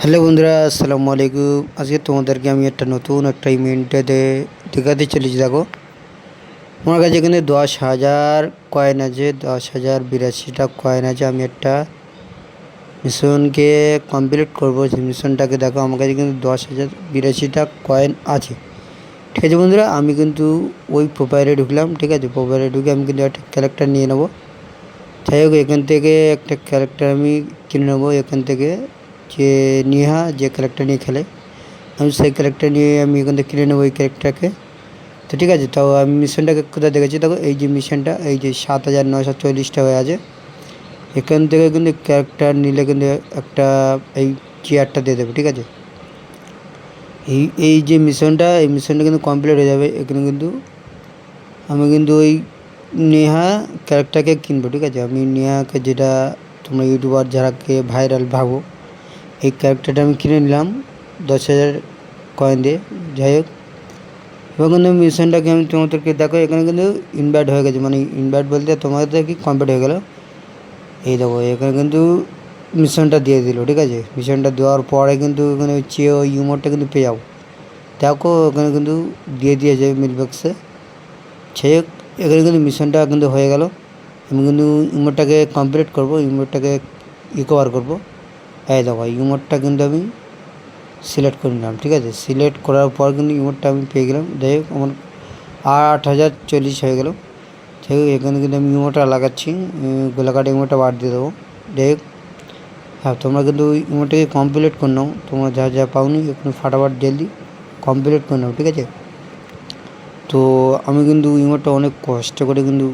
Hello বন্ধুরা, আসসালামু আলাইকুম। আজকে তোমাদেরকে আমি একটা নতুন একটা ইভেন্টেতে দেখাতে চলেছি। দেখো আমার কাছে এখানে দশ হাজার কয়েন আছে, দশ হাজার বিরাশিটা কয়েন আছে। আমি একটা মিশনকে কমপ্লিট করব। সেই মিশনটাকে দেখো, আমার কাছে কিন্তু দশ হাজার বিরাশিটা কয়েন আছে। ঠিক আছে বন্ধুরা, আমি কিন্তু ওই প্রোফাইলে ঢুকলাম, ঠিক আছে? প্রোফাইলে ঢুকে আমি কিন্তু একটা ক্যারেক্টার নিয়ে নেব। যাই হোক, এখান থেকে একটা ক্যারেক্টার আমি কিনে নেব। এখান থেকে যে নিহা যে ক্যারেক্টার নিয়ে খেলে, আমি সেই ক্যারেক্টার নিয়ে আমি এখান থেকে কিনে নেব ওই ক্যারেক্টারকে তো ঠিক আছে তাও আমি মিশনটাকে কোথায় দেখেছি? দেখো, এই যে মিশনটা এই যে সাত হাজার নয়শো চল্লিশটা হয়ে আছে। এখান থেকে কিন্তু ক্যারেক্টার নিলে কিন্তু একটা এই চেয়ারটা দিয়ে দেবে, ঠিক আছে? এই এই যে মিশনটা এই মিশনটা কিন্তু কমপ্লিট হয়ে যাবে। এখানে কিন্তু আমি কিন্তু ওই নেহা ক্যারেক্টারকে কিনবো, ঠিক আছে? আমি নেহাকে যেটা তোমরা ইউটিউবার যারাকে ভাইরাল ভাবো এই ক্যারেক্টারটা আমি কিনে নিলাম দশ হাজার কয়েন দিয়ে। যাই হোক এবং কিন্তু মিশনটাকে আমি তোমাদেরকে দেখো, এখানে কিন্তু ইনভাইট হয়ে গেছে। মানে ইনভাইট বলতে তোমাদের কি কমপ্লিট হয়ে গেল? এই দেখো, এখানে কিন্তু মিশনটা দিয়ে দিল, ঠিক আছে? মিশনটা দেওয়ার পরে কিন্তু এখানে হচ্ছে ওই ইউমোরটা কিন্তু পেয়ে যাব দেখো ওখানে কিন্তু দিয়ে দিয়েছে মিলবক্সে হোক, এখানে কিন্তু মিশনটা কিন্তু হয়ে গেল। আমি কিন্তু ইমোটটাকে কমপ্লিট করব ইমোটটাকে রিকভার করব। এই দেখো ইমোটটা কিন্তু আমি সিলেক্ট করে নিলাম, ঠিক আছে? সিলেক্ট করার পর কিন্তু ইমোটটা আমি পেয়ে গেলাম। যাই হোক, আমার আট হাজার চল্লিশ হয়ে গেল। যাই হোক, এখানে কিন্তু আমি ইমোটা লাগাচ্ছি। গোলাকার ইমোটা বাদ দিয়ে দেবো। যাই হোক হ্যাঁ তোমরা কিন্তু ইমোটাকে কমপ্লিট করে নাও। তোমরা যা যা পাওনি, এখানে ফাটাফাট জলদি কমপ্লিট করে নাও, ঠিক আছে? তো আমি কিন্তু ইমোটটা অনেক কষ্ট করে কিন্তু